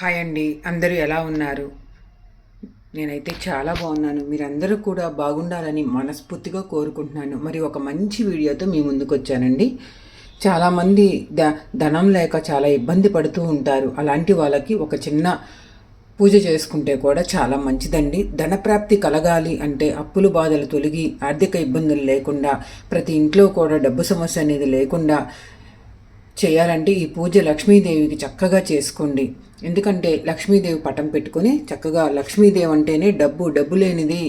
Hi అండి. అందరూ ఎలా ఉన్నారు? నేనైతే చాలా బాగున్నాను. మీరందరూ కూడా బాగుండాలని మనస్ఫూర్తిగా కోరుకుంటున్నాను. మరి ఒక మంచి వీడియోతో మీ ముందుకు వచ్చానండి చాలామంది ద ధనం లేక చాలా ఇబ్బంది పడుతూ ఉంటారు. అలాంటి వాళ్ళకి ఒక చిన్న పూజ చేసుకుంటే కూడా చాలా మంచిదండి. ధనప్రాప్తి కలగాలి అంటే అప్పులు బాధలు తొలగి ఆర్థిక ఇబ్బందులు లేకుండా ప్రతి ఇంట్లో కూడా డబ్బు సమస్య అనేది లేకుండా చేయాలంటే ఈ పూజ లక్ష్మీదేవికి చక్కగా చేసుకోండి. ఎందుకంటే లక్ష్మీదేవి పటం పెట్టుకొని చక్కగా లక్ష్మీదేవి అంటేనే డబ్బు డబ్బు లేనిది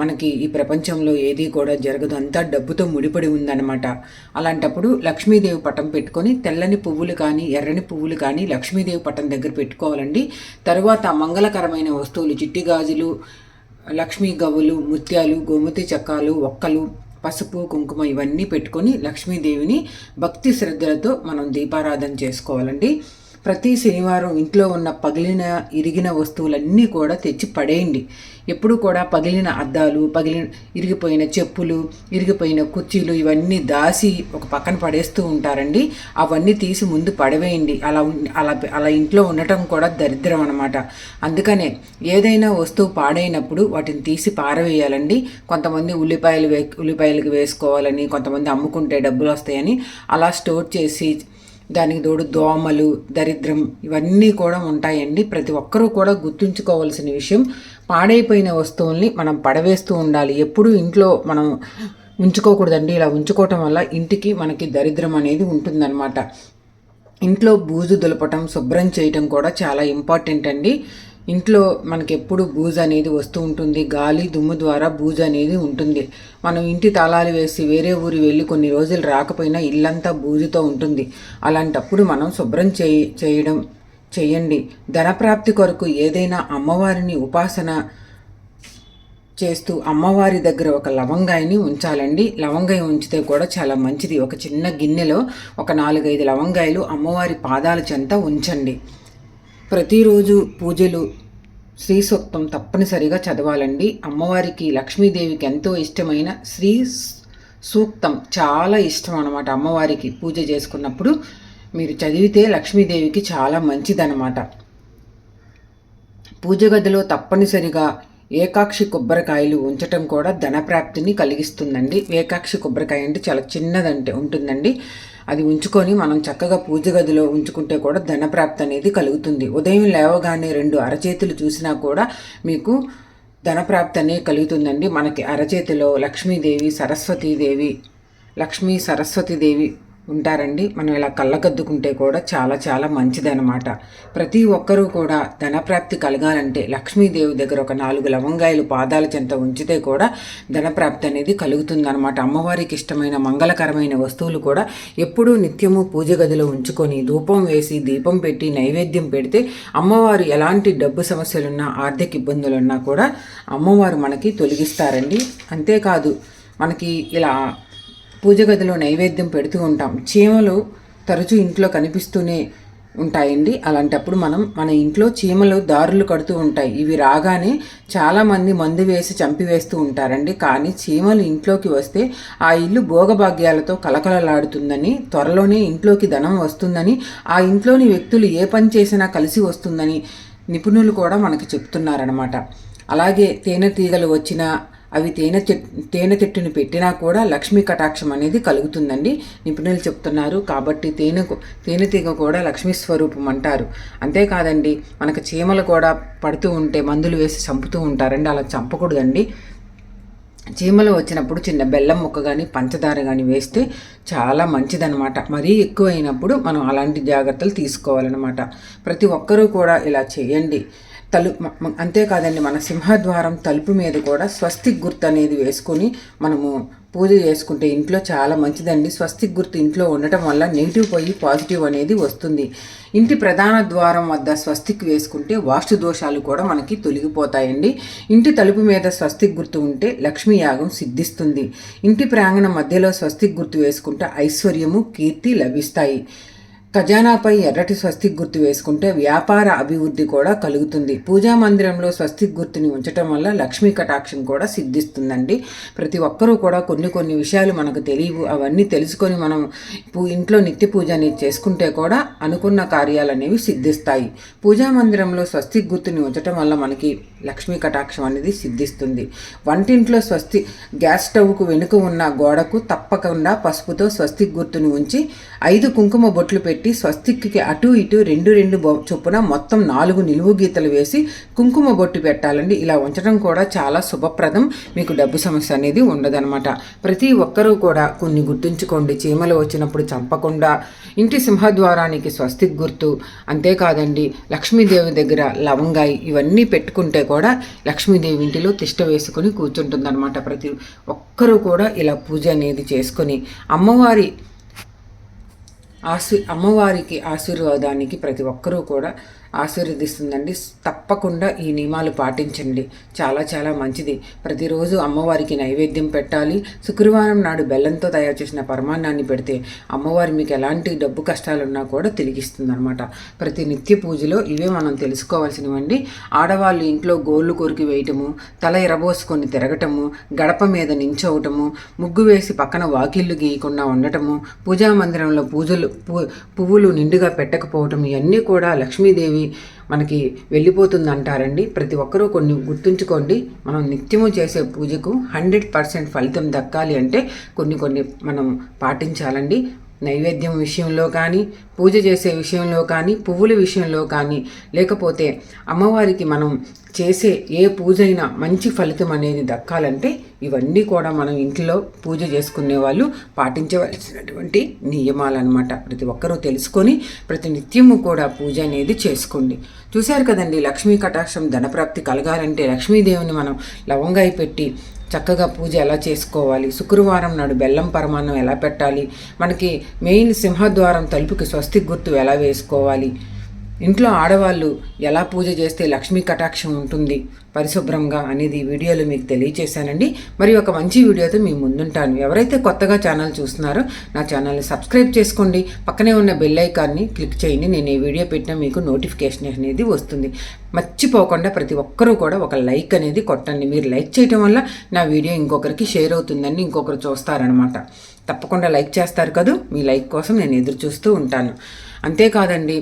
మనకి ఈ ప్రపంచంలో ఏది కూడా జరగదు. అంతా డబ్బుతో ముడిపడి ఉందన్నమాట. అలాంటప్పుడు లక్ష్మీదేవి పటం పెట్టుకొని తెల్లని పువ్వులు కానీ ఎర్రని పువ్వులు కానీ లక్ష్మీదేవి పటం దగ్గర పెట్టుకోవాలండి. తర్వాత మంగళకరమైన వస్తువులు చిట్టి గాజులు లక్ష్మీ గవ్వలు ముత్యాలు గోమతి చక్కాలు ఒక్కలు పసుపు కుంకుమ ఇవన్నీ పెట్టుకొని లక్ష్మీదేవిని భక్తి శ్రద్ధలతో మనం దీపారాధన చేసుకోవాలండి. ప్రతి శనివారం ఇంట్లో ఉన్న పగిలిన ఇరిగిన వస్తువులన్నీ కూడా తెచ్చి పడేయండి. ఎప్పుడు కూడా పగిలిన అద్దాలు పగిలిన ఇరిగిపోయిన చెప్పులు ఇరిగిపోయిన కుర్చీలు ఇవన్నీ దాసి ఒక పక్కన పడేస్తూ ఉంటారండి. అవన్నీ తీసి ముందు పడవేయండి. అలా అలా అలా ఇంట్లో ఉండటం కూడా దరిద్రం అనమాట అందుకనే ఏదైనా వస్తువు పాడైనప్పుడు వాటిని తీసి పారవేయాలండి. కొంతమంది ఉల్లిపాయలు వే ఉల్లిపాయలకు వేసుకోవాలని కొంతమంది అమ్ముకుంటే డబ్బులు వస్తాయని అలా స్టోర్ చేసి దానికి తోడు దోమలు దరిద్రం ఇవన్నీ కూడా ఉంటాయండి. ప్రతి ఒక్కరూ కూడా గుర్తుంచుకోవాల్సిన విషయం పాడైపోయిన వస్తువుల్ని మనం పడవేస్తూ ఉండాలి. ఎప్పుడూ ఇంట్లో మనం ఉంచుకోకూడదండి. ఇలా ఉంచుకోవటం వల్ల ఇంటికి మనకి దరిద్రం అనేది ఉంటుందన్నమాట. ఇంట్లో బూజు దులపటం శుభ్రం చేయటం కూడా చాలా ఇంపార్టెంట్ అండి. ఇంట్లో మనకి ఎప్పుడు బూజు అనేది వస్తూ ఉంటుంది. గాలి దుమ్ము ద్వారా బూజు అనేది ఉంటుంది. మనం ఇంటి తాళాలు వేసి వేరే ఊరు వెళ్ళి కొన్ని రోజులు రాకపోయినా ఇల్లంతా బూజుతో ఉంటుంది. అలాంటప్పుడు మనం శుభ్రం చేయి చేయడం చేయండి. ధనప్రాప్తి కొరకు ఏదైనా అమ్మవారిని ఉపాసన చేస్తూ అమ్మవారి దగ్గర ఒక లవంగాయని ఉంచాలండి. లవంగాయ ఉంచితే కూడా చాలా మంచిది. ఒక చిన్న గిన్నెలో ఒక నాలుగైదు లవంగాయలు అమ్మవారి పాదాల చెంత ఉంచండి. ప్రతిరోజు పూజలు శ్రీ సూక్తం తప్పనిసరిగా చదవాలండి. అమ్మవారికి లక్ష్మీదేవికి ఎంతో ఇష్టమైన శ్రీ సూక్తం చాలా ఇష్టం అనమాట అమ్మవారికి పూజ చేసుకున్నప్పుడు. మీరు చదివితే లక్ష్మీదేవికి చాలా మంచిదనమాట పూజ గదిలో తప్పనిసరిగా ఏకాక్షి కొబ్బరికాయలు ఉంచటం కూడా ధనప్రాప్తిని కలిగిస్తుందండి. ఏకాక్షి కొబ్బరికాయ అంటే చాలా చిన్నదంటే ఉంటుందండి. అది ఉంచుకొని మనం చక్కగా పూజ గదిలో ఉంచుకుంటే కూడా ధనప్రాప్తి అనేది కలుగుతుంది. ఉదయం లేవగానే రెండు అరచేతులు చూసినా కూడా మీకు ధనప్రాప్తి అనేది కలుగుతుందండి. మనకి అరచేతిలో లక్ష్మీదేవి సరస్వతీదేవి లక్ష్మీ సరస్వతీదేవి ఉంటారండి. మనం ఇలా కళ్ళకద్దుకుంటే కూడా చాలా చాలా మంచిదనమాట ప్రతి ఒక్కరూ కూడా ధనప్రాప్తి కలగాలంటే లక్ష్మీదేవి దగ్గర ఒక నాలుగు లవంగాయలు పాదాల చెంత ఉంచితే కూడా ధనప్రాప్తి అనేది కలుగుతుందనమాట అమ్మవారికి ఇష్టమైన మంగళకరమైన వస్తువులు కూడా ఎప్పుడూ నిత్యము పూజ గదిలో ఉంచుకొని ధూపం వేసి దీపం పెట్టి నైవేద్యం పెడితే అమ్మవారు ఎలాంటి డబ్బు సమస్యలున్నా ఆర్థిక ఇబ్బందులున్నా కూడా అమ్మవారు మనకి తొలగిస్తారండి. అంతేకాదు మనకి ఇలా పూజ గదిలో నైవేద్యం పెడుతూ ఉంటాం. చీమలు తరచూ ఇంట్లో కనిపిస్తూనే ఉంటాయండి. అలాంటప్పుడు మనం మన ఇంట్లో చీమలు దారులు కడుతూ ఉంటాయి. ఇవి రాగానే చాలామంది మందు వేసి చంపివేస్తూ ఉంటారండి. కానీ చీమలు ఇంట్లోకి వస్తే ఆ ఇల్లు భోగభాగ్యాలతో కలకలలాడుతుందని త్వరలోనే ఇంట్లోకి ధనం వస్తుందని ఆ ఇంట్లోని వ్యక్తులు ఏ పని చేసినా కలిసి వస్తుందని నిపుణులు కూడా మనకి చెప్తున్నారనమాట అలాగే తేనెటీగలు వచ్చినా అవి తేనె తేనె తిట్టును పెట్టినా కూడా లక్ష్మీ కటాక్షం అనేది కలుగుతుందండి. నిపుణులు చెప్తున్నారు కాబట్టి తేనె తేనెతీగ కూడా లక్ష్మీ స్వరూపం అంటారు. అంతేకాదండి మనకు చీమలు కూడా పడుతూ ఉంటే మందులు వేసి చంపుతూ ఉంటారండి. అలా చంపకూడదండి. చీమలు వచ్చినప్పుడు చిన్న బెల్లం ముక్క కానీ పంచదార కానీ వేస్తే చాలా మంచిదనమాట. మరీ ఎక్కువైనప్పుడు మనం అలాంటి జాగ్రత్తలు తీసుకోవాలన్నమాట ప్రతి ఒక్కరూ కూడా ఇలా చేయండి. తలు అంతేకాదండి మన సింహద్వారం తలుపు మీద కూడా స్వస్తిక్ గుర్తు అనేది వేసుకొని మనము పూజ చేసుకుంటే ఇంట్లో చాలా మంచిదండి. స్వస్తిక్ గుర్తు ఇంట్లో ఉండటం వల్ల నెగిటివ్ పోయి పాజిటివ్ అనేది వస్తుంది. ఇంటి ప్రధాన ద్వారం వద్ద స్వస్తిక్ వేసుకుంటే వాస్తు దోషాలు కూడా మనకి తొలగిపోతాయండి. ఇంటి తలుపు మీద స్వస్తిక్ గుర్తు ఉంటే లక్ష్మీ యాగం సిద్ధిస్తుంది. ఇంటి ప్రాంగణం మధ్యలో స్వస్తిక్ గుర్తు వేసుకుంటే ఐశ్వర్యము కీర్తి లభిస్తాయి. ఖజానాపై ఎర్రటి స్వస్తిక్ గుర్తు వేసుకుంటే వ్యాపార అభివృద్ధి కూడా కలుగుతుంది. పూజా మందిరంలో స్వస్తిక్ గుర్తుని ఉంచటం వల్ల లక్ష్మీ కటాక్షం కూడా సిద్ధిస్తుందండి. ప్రతి ఒక్కరూ కూడా కొన్ని కొన్ని విషయాలు మనకు తెలియవు. అవన్నీ తెలుసుకొని మనం ఇంట్లో నిత్య పూజ అనేది చేసుకుంటే కూడా అనుకున్న కార్యాలు అనేవి సిద్ధిస్తాయి. పూజా మందిరంలో స్వస్తిక్ గుర్తుని ఉంచటం వల్ల మనకి లక్ష్మీ కటాక్షం అనేది సిద్ధిస్తుంది. వంటింట్లో స్వస్తి గ్యాస్ స్టవ్కు వెనుక ఉన్న గోడకు తప్పకుండా పసుపుతో స్వస్తిక్ గుర్తుని ఉంచి ఐదు కుంకుమ బొట్లు పెట్టి పెట్టి స్వస్తిక్కి అటు ఇటు రెండు రెండు చొప్పున మొత్తం నాలుగు నిలువు గీతలు వేసి కుంకుమ బొట్టు పెట్టాలండి. ఇలా ఉంచడం కూడా చాలా శుభప్రదం. మీకు డబ్బు సమస్య అనేది ఉండదనమాట ప్రతి ఒక్కరూ కూడా కొన్ని గుర్తుంచుకోండి. చీమలు వచ్చినప్పుడు చంపకుండా ఇంటి సింహద్వారానికి స్వస్తిక్ గుర్తు అంతేకాదండి లక్ష్మీదేవి దగ్గర లవంగాయి ఇవన్నీ పెట్టుకుంటే కూడా లక్ష్మీదేవి ఇంటిలో తిష్ట వేసుకుని కూర్చుంటుందన్నమాట. ప్రతి ఒక్కరూ కూడా ఇలా పూజ అనేది చేసుకొని అమ్మవారి ఆశీ అమ్మవారికి ఆశీర్వాదానికి ప్రతి ఒక్కరూ కూడా ఆశీర్వదిస్తుందండి. తప్పకుండా ఈ నియమాలు పాటించండి. చాలా చాలా మంచిది. ప్రతిరోజు అమ్మవారికి నైవేద్యం పెట్టాలి. శుక్రవారం నాడు బెల్లంతో తయారు చేసిన పరమాన్నాన్ని పెడితే అమ్మవారి మీకు ఎలాంటి డబ్బు కష్టాలున్నా కూడా తిరిగిస్తుంది అనమాట ప్రతి నిత్య పూజలో ఇవే మనం తెలుసుకోవాల్సినవండి. ఆడవాళ్ళు ఇంట్లో గోళ్ళు కొరికి వేయటము తల ఎరబోసుకొని తిరగటము గడప మీద నించోవటము ముగ్గు వేసి పక్కన వాకిళ్ళు గీయకుండా ఉండటము పూజా మందిరంలో పూజలు పువ్వులు నిండుగా పెట్టకపోవటం ఇవన్నీ కూడా లక్ష్మీదేవి అనేవి మనకి వెళ్ళిపోతుంది అంటారండి ప్రతి ఒక్కరూ కొన్ని గుర్తుంచుకోండి. మనం నిత్యము చేసే పూజకు హండ్రెడ్ పర్సెంట్ ఫలితం దక్కాలి అంటే కొన్ని కొన్ని మనం పాటించాలండి. నైవేద్యం విషయంలో కానీ పూజ చేసే విషయంలో కానీ పువ్వుల విషయంలో కానీ లేకపోతే అమ్మవారికి మనం చేసే ఏ పూజ అయినా మంచి ఫలితం అనేది దక్కాలంటే ఇవన్నీ కూడా మనం ఇంట్లో పూజ చేసుకునే వాళ్ళు పాటించవలసినటువంటి నియమాలన్నమాట. ప్రతి ఒక్కరూ తెలుసుకొని ప్రతి నిత్యము కూడా పూజ అనేది చేసుకోండి. చూశారు కదండి లక్ష్మీ కటాక్షం ధనప్రాప్తి కలగాలంటే లక్ష్మీదేవిని మనం లవంగాయి పెట్టి చక్కగా పూజ ఎలా చేసుకోవాలి? శుక్రవారం నాడు బెల్లం పరమాన్నం ఎలా పెట్టాలి? మనకి మెయిన్ సింహద్వారం తలుపుకి స్వస్తి గుర్తు ఎలా వేసుకోవాలి? ఇంట్లో ఆడవాళ్ళు ఎలా పూజ చేస్తే లక్ష్మీ కటాక్షం ఉంటుంది? పరిశుభ్రంగా అనేది వీడియోలో మీకు తెలియచేశానండి. మరి ఒక మంచి వీడియోతో మీ ముందుంటాను. ఎవరైతే కొత్తగా ఛానల్ చూస్తున్నారో నా ఛానల్ని సబ్స్క్రైబ్ చేసుకోండి. పక్కనే ఉన్న బెల్ ఐకాన్ని క్లిక్ చేయండి. నేను ఈ వీడియో పెట్టిన మీకు నోటిఫికేషన్ అనేది వస్తుంది. మర్చిపోకుండా ప్రతి ఒక్కరూ కూడా ఒక లైక్ అనేది కొట్టండి. మీరు లైక్ చేయటం వల్ల నా వీడియో ఇంకొకరికి షేర్ అవుతుందని ఇంకొకరు చూస్తారనమాట తప్పకుండా లైక్ చేస్తారు కదా? మీ లైక్ కోసం నేను ఎదురు చూస్తూ ఉంటాను. అంతేకాదండి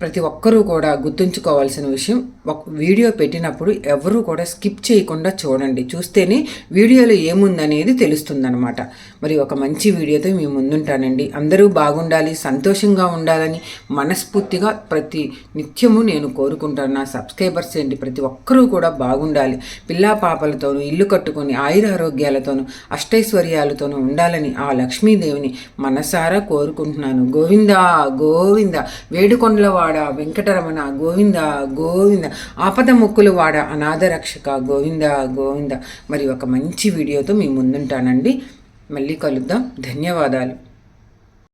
ప్రతి ఒక్కరూ కూడా గుర్తుంచుకోవాల్సిన విషయం ఒక వీడియో పెట్టినప్పుడు ఎవరూ కూడా స్కిప్ చేయకుండా చూడండి. చూస్తేనే వీడియోలో ఏముందనేది తెలుస్తుందనమాట మరి ఒక మంచి వీడియోతో మేము ముందుంటానండి. అందరూ బాగుండాలి సంతోషంగా ఉండాలని మనస్ఫూర్తిగా ప్రతి నిత్యము నేను కోరుకుంటాను. నా సబ్స్క్రైబర్స్ ఏంటి? ప్రతి ఒక్కరూ కూడా బాగుండాలి. పిల్లా పాపలతోనూ ఇల్లు కట్టుకొని ఆయుర ఆరోగ్యాలతోనూ అష్టైశ్వర్యాలతోనూ ఉండాలని ఆ లక్ష్మీదేవిని మనసారా కోరుకుంటున్నాను. గోవింద గోవింద. వేడుకొండలవాడ వెంకటరమణ గోవింద గోవింద. ఆపద మొక్కులు వాడ అనాథరక్షక గోవింద గోవింద. మరి ఒక మంచి వీడియోతో మీ ముందుంటానండి. మళ్ళీ కలుద్దాం. ధన్యవాదాలు.